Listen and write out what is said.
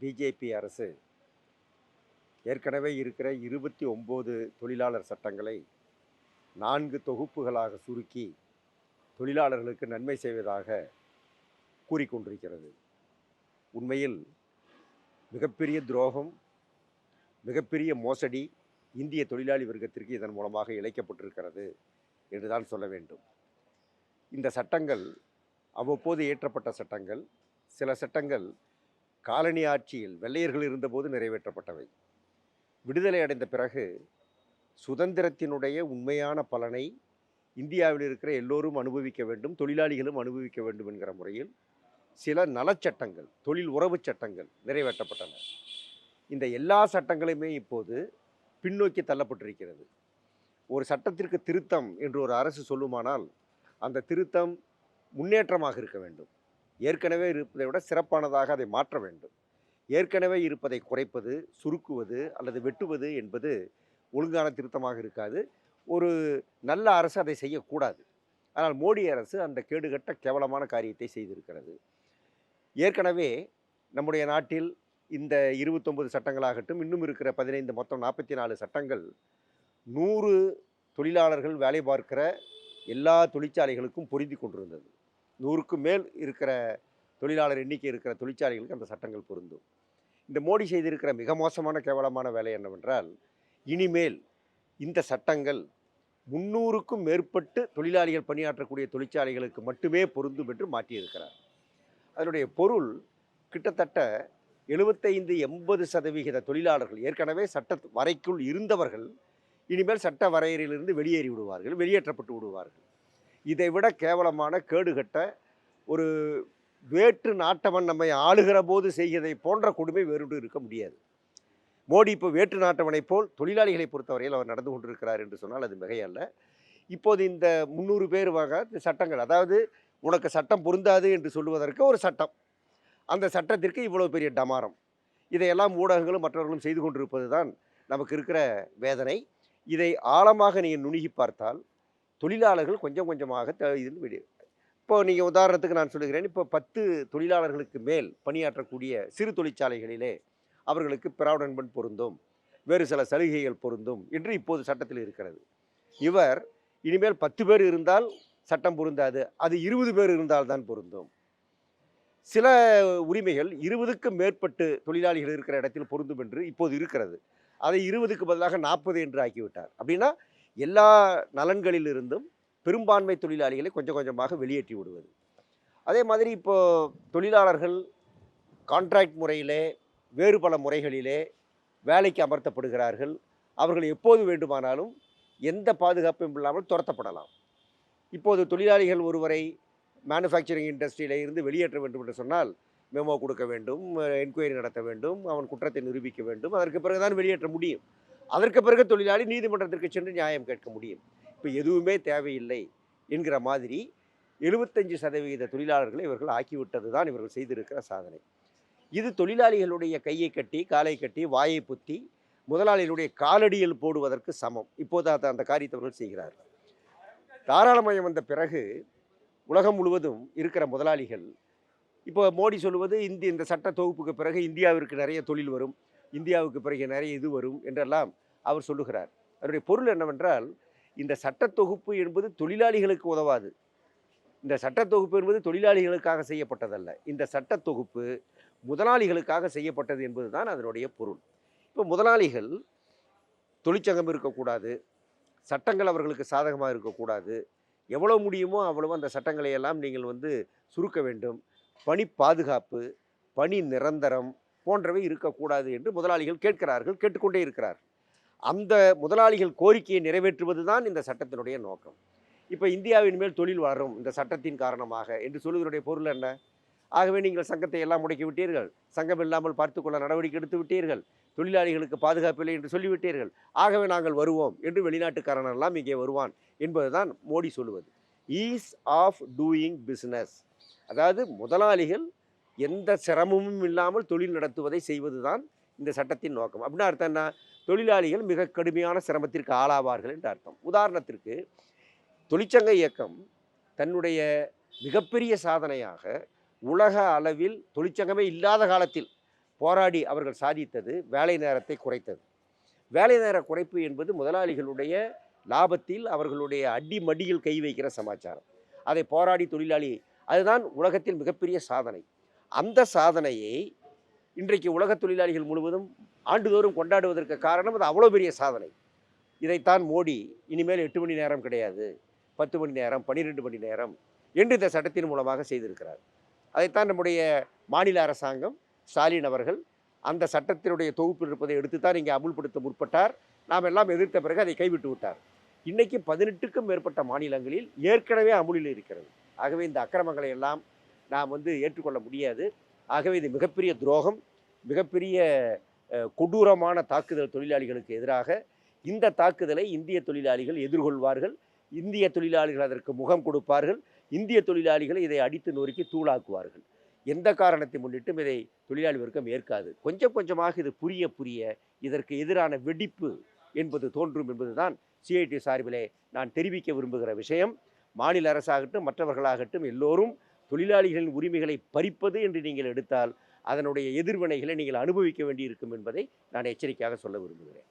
BJP அரசு ஏற்கனவே இருக்கிற இருபத்தி ஒம்பது தொழிலாளர் சட்டங்களை நான்கு தொகுப்புகளாக சுருக்கி தொழிலாளர்களுக்கு நன்மை செய்வதாக கூறிக்கொண்டிருக்கிறது. உண்மையில் மிகப்பெரிய துரோகம் மிகப்பெரிய மோசடி இந்திய தொழிலாளி வர்க்கத்திற்கு இதன் மூலமாக இழைக்கப்பட்டிருக்கிறது என்றுதான் சொல்ல வேண்டும். இந்த சட்டங்கள் அவ்வப்போது இயற்றப்பட்ட சட்டங்கள் சில சட்டங்கள் காலனி ஆட்சியில் வெள்ளையர்கள் இருந்தபோது நிறைவேற்றப்பட்டவை. விடுதலை அடைந்த பிறகு சுதந்திரத்தினுடைய உண்மையான பலனை இந்தியாவில் இருக்கிற எல்லோரும் அனுபவிக்க வேண்டும் தொழிலாளிகளும் அனுபவிக்க வேண்டும் என்கிற முறையில் சில நலச்சட்டங்கள் தொழில் உறவு சட்டங்கள் நிறைவேற்றப்பட்டன. இந்த எல்லா சட்டங்களுமே இப்போது பின்னோக்கி தள்ளப்பட்டிருக்கிறது. ஒரு சட்டத்திற்கு திருத்தம் என்று ஒரு அரசு சொல்லுமானால் அந்த திருத்தம் முன்னேற்றமாக இருக்க வேண்டும். ஏற்கனவே இருப்பதை விட சிறப்பானதாக அதை மாற்ற வேண்டும். ஏற்கனவே இருப்பதை குறைப்பது சுருக்குவது அல்லது வெட்டுவது என்பது ஒழுங்கான திருத்தமாக இருக்காது. ஒரு நல்ல அரசு அதை செய்யக்கூடாது. ஆனால் மோடி அரசு அந்த கேடுகட்ட கேவலமான காரியத்தை செய்திருக்கிறது. ஏற்கனவே நம்முடைய நாட்டில் இந்த இருபத்தொம்பது சட்டங்களாகட்டும் இன்னும் இருக்கிற பதினைந்து மொத்தம் நாற்பத்தி நாலு சட்டங்கள் நூறு தொழிலாளர்கள் வேலை பார்க்கிற எல்லா தொழிற்சாலைகளுக்கும் பொருந்தி கொண்டிருந்தது. நூறுக்கு மேல் இருக்கிற தொழிலாளர் எண்ணிக்கை இருக்கிற தொழிற்சாலைகளுக்கு அந்த சட்டங்கள் பொருந்தும். இந்த மோடி செய்திருக்கிற மிக மோசமான கேவலமான வேலை என்னவென்றால் இனிமேல் இந்த சட்டங்கள் முன்னூறுக்கும் மேற்பட்டு தொழிலாளிகள் பணியாற்றக்கூடிய தொழிற்சாலைகளுக்கு மட்டுமே பொருந்தும் என்று மாற்றியிருக்கிறார். அதனுடைய பொருள் கிட்டத்தட்ட எழுபத்தைந்து எண்பது சதவிகித தொழிலாளர்கள் ஏற்கனவே சட்ட வரைக்குள் இருந்தவர்கள் இனிமேல் சட்ட வரையறையிலிருந்து வெளியேறி விடுவார்கள் வெளியேற்றப்பட்டு விடுவார்கள். இதை விட கேவலமான கேடுகட்ட ஒரு வேற்று நாட்டவன் நம்மை ஆளுகிற போது செய்கிறதை போன்ற கொடுமை வேறொன்று இருக்க முடியாது. மோடி இப்போ வேற்று நாட்டவனைப் போல் தொழிலாளிகளை பொறுத்தவரையில் அவர் நடந்து கொண்டிருக்கிறார் என்று சொன்னால் அது மிகையல்ல. இப்போது இந்த முந்நூறு பேர் வாங்க இந்த சட்டங்கள் அதாவது உனக்கு சட்டம் பொருந்தாது என்று சொல்லுவதற்கு ஒரு சட்டம். அந்த சட்டத்திற்கு இவ்வளோ பெரிய டமாரம். இதையெல்லாம் ஊடகங்களும் மற்றவர்களும் செய்து கொண்டிருப்பது தான் நமக்கு இருக்கிற வேதனை. இதை ஆழமாக நீங்கள் நுணுகி பார்த்தால் தொழிலாளர்கள் கொஞ்சம் கொஞ்சமாக த- இதில் விடு. இப்போ நீங்கள் உதாரணத்துக்கு நான் சொல்லுகிறேன். இப்போ பத்து தொழிலாளர்களுக்கு மேல் பணியாற்றக்கூடிய சிறு தொழிற்சாலைகளிலே அவர்களுக்கு ப்ராவிடன்ட் பொருந்தும். வேறு சில சலுகைகள் பொருந்தும் என்று இப்போது சட்டத்தில் இருக்கிறது. இவர் இனிமேல் பத்து பேர் இருந்தால் சட்டம் பொருந்தாது. அது இருபது பேர் இருந்தால் தான் பொருந்தும். சில உரிமைகள் இருபதுக்கும் மேற்பட்டு தொழிலாளிகள் இருக்கிற இடத்தில் பொருந்தும் என்று இப்போது இருக்கிறது. அதை இருபதுக்கு பதிலாக நாற்பது என்று ஆக்கிவிட்டார். அப்படின்னா எல்லா நலன்களிலிருந்தும் பெரும்பான்மை தொழிலாளிகளை கொஞ்சம் கொஞ்சமாக வெளியேற்றி விடுவது. அதே மாதிரி இப்போ தொழிலாளர்கள் கான்ட்ராக்ட் முறையிலே வேறு பல முறைகளிலே வேலைக்கு அமர்த்தப்படுகிறார்கள். அவர்கள் எப்போது வேண்டுமானாலும் எந்த பாதுகாப்பும் இல்லாமல் துரத்தப்படலாம். இப்போது தொழிலாளிகள் ஒருவரை மேனுஃபேக்சரிங் இண்டஸ்ட்ரியில இருந்து வெளியேற்ற வேண்டும் என்று சொன்னால் மெமோ கொடுக்க வேண்டும் என்கொயரி நடத்த வேண்டும் அவன் குற்றத்தை நிரூபிக்க வேண்டும் அதற்கு பிறகுதான் வெளியேற்ற முடியும். அதற்கு பிறகு தொழிலாளி நீதிமன்றத்திற்கு சென்று நியாயம் கேட்க முடியும். இப்போ எதுவுமே தேவையில்லை என்கிற மாதிரி எழுபத்தஞ்சு சதவிகித தொழிலாளர்களை இவர்கள் ஆக்கிவிட்டது தான் இவர்கள் செய்திருக்கிற சாதனை. இது தொழிலாளிகளுடைய கையை கட்டி காலை கட்டி வாயை புத்தி முதலாளிகளுடைய காலடியில் போடுவதற்கு சமம். இப்போது அதை அந்த காரியத்தை அவர்கள் செய்கிறார்கள். தாராளமயம் வந்த பிறகு உலகம் முழுவதும் இருக்கிற முதலாளிகள் இப்போ மோடி சொல்லுவது இந்தி இந்த சட்ட தொகுப்புக்கு பிறகு இந்தியாவிற்கு நிறைய தொழில் வரும். இந்தியாவுக்கு பிறகு நிறைய இது வரும் என்றெல்லாம் அவர் சொல்லுகிறார். அதனுடைய பொருள் என்னவென்றால் இந்த சட்ட தொகுப்பு என்பது தொழிலாளிகளுக்கு உதவாது. இந்த சட்ட தொகுப்பு என்பது தொழிலாளிகளுக்காக செய்யப்பட்டதல்ல. இந்த சட்ட தொகுப்பு முதலாளிகளுக்காக செய்யப்பட்டது என்பது தான் அதனுடைய பொருள். இப்போ முதலாளிகள் தொழிற்சங்கம் இருக்கக்கூடாது சட்டங்கள் அவர்களுக்கு சாதகமாக இருக்கக்கூடாது எவ்வளோ முடியுமோ அவ்வளவோ அந்த சட்டங்களை எல்லாம் நீங்கள் வந்து சுருக்க வேண்டும். பணி பாதுகாப்பு பணி நிரந்தரம் போன்றவை இருக்கக்கூடாது என்று முதலாளிகள் கேட்கிறார்கள் கேட்டுக்கொண்டே இருக்கிறார். அந்த முதலாளிகள் கோரிக்கையை நிறைவேற்றுவது தான் இந்த சட்டத்தினுடைய நோக்கம். இப்போ இந்தியாவின் மேல் தொழில் வளரும் இந்த சட்டத்தின் காரணமாக என்று சொல்வதனுடைய பொருள் என்ன? ஆகவே நீங்கள் சங்கத்தை எல்லாம் முடக்கி விட்டீர்கள். சங்கம் இல்லாமல் பார்த்துக்கொள்ள நடவடிக்கை எடுத்து விட்டீர்கள். தொழிலாளிகளுக்கு பாதுகாப்பு இல்லை என்று சொல்லிவிட்டீர்கள். ஆகவே நாங்கள் வருவோம் என்று வெளிநாட்டுக்காரனெல்லாம் இங்கே வருவான் என்பதுதான் மோடி சொல்லுவது. ஈஸ் ஆஃப் டூயிங் பிஸ்னஸ் அதாவது முதலாளிகள் எந்த சிரமமும் இல்லாமல் தொழில் நடத்துவதை செய்வதுதான் இந்த சட்டத்தின் நோக்கம். அப்படின்னா அர்த்தம் என்ன? தொழிலாளிகள் மிக கடுமையான சிரமத்திற்கு ஆளாவார்கள் என்று அர்த்தம். உதாரணத்திற்கு தொழிற்சங்க இயக்கம் தன்னுடைய மிகப்பெரிய சாதனையாக உலக அளவில் தொழிற்சங்கமே இல்லாத காலத்தில் போராடி அவர்கள் சாதித்தது வேலை நேரத்தை குறைத்தது. வேலை நேர குறைப்பு என்பது முதலாளிகளுடைய லாபத்தில் அவர்களுடைய அடி மடியில் கை வைக்கிற சமாச்சாரம். அதை போராடி தொழிலாளி அதுதான் உலகத்தில் மிகப்பெரிய சாதனை. அந்த சாதனையை இன்றைக்கு உலக தொழிலாளிகள் முழுவதும் ஆண்டுதோறும் கொண்டாடுவதற்கு காரணம் அது அவ்வளோ பெரிய சாதனை. இதைத்தான் மோடி இனிமேல் எட்டு மணி நேரம் கிடையாது பத்து மணி நேரம் பன்னிரெண்டு மணி நேரம் என்று இந்த சட்டத்தின் மூலமாக செய்திருக்கிறார். அதைத்தான் நம்முடைய மாநில அரசாங்கம் ஸ்டாலின் அவர்கள் அந்த சட்டத்தினுடைய தொகுப்பில் இருப்பதை எடுத்துத்தான் இங்கே அமுல்படுத்த முற்பட்டார். நாம் எல்லாம் எதிர்த்த பிறகு அதை கைவிட்டு விட்டார். இன்றைக்கு பதினெட்டுக்கும் மேற்பட்ட மாநிலங்களில் ஏற்கனவே அமுலில் இருக்கிறது. ஆகவே இந்த அக்கிரமங்களை எல்லாம் நாம் வந்து ஏற்றுக்கொள்ள முடியாது. ஆகவே இது மிகப்பெரிய துரோகம் மிகப்பெரிய கொடூரமான தாக்குதல் தொழிலாளிகளுக்கு எதிராக இந்த தாக்குதலை இந்திய தொழிலாளிகள் எதிர்கொள்வார்கள். இந்திய தொழிலாளிகள் அதற்கு முகம் கொடுப்பார்கள். இந்திய தொழிலாளிகளை இதை அடித்து நொறுக்கி தூளாக்குவார்கள். எந்த காரணத்தை முன்னிட்டும் இதை தொழிலாளி வர்க்கம் ஏற்காது. கொஞ்சம் கொஞ்சமாக இது புரிய புரிய இதற்கு எதிரான வெடிப்பு என்பது தோன்றும் என்பதுதான் சிஐடி சார்பிலே நான் தெரிவிக்க விரும்புகிற விஷயம். மாநில அரசாகட்டும் மற்றவர்களாகட்டும் எல்லோரும் தொழிலாளிகளின் உரிமைகளை பறிப்பது என்று நீங்கள் எடுத்தால் அதனுடைய எதிர்வினைகளை நீங்கள் அனுபவிக்க வேண்டியிருக்கும் என்பதை நான் எச்சரிக்கையாக சொல்ல விரும்புகிறேன்.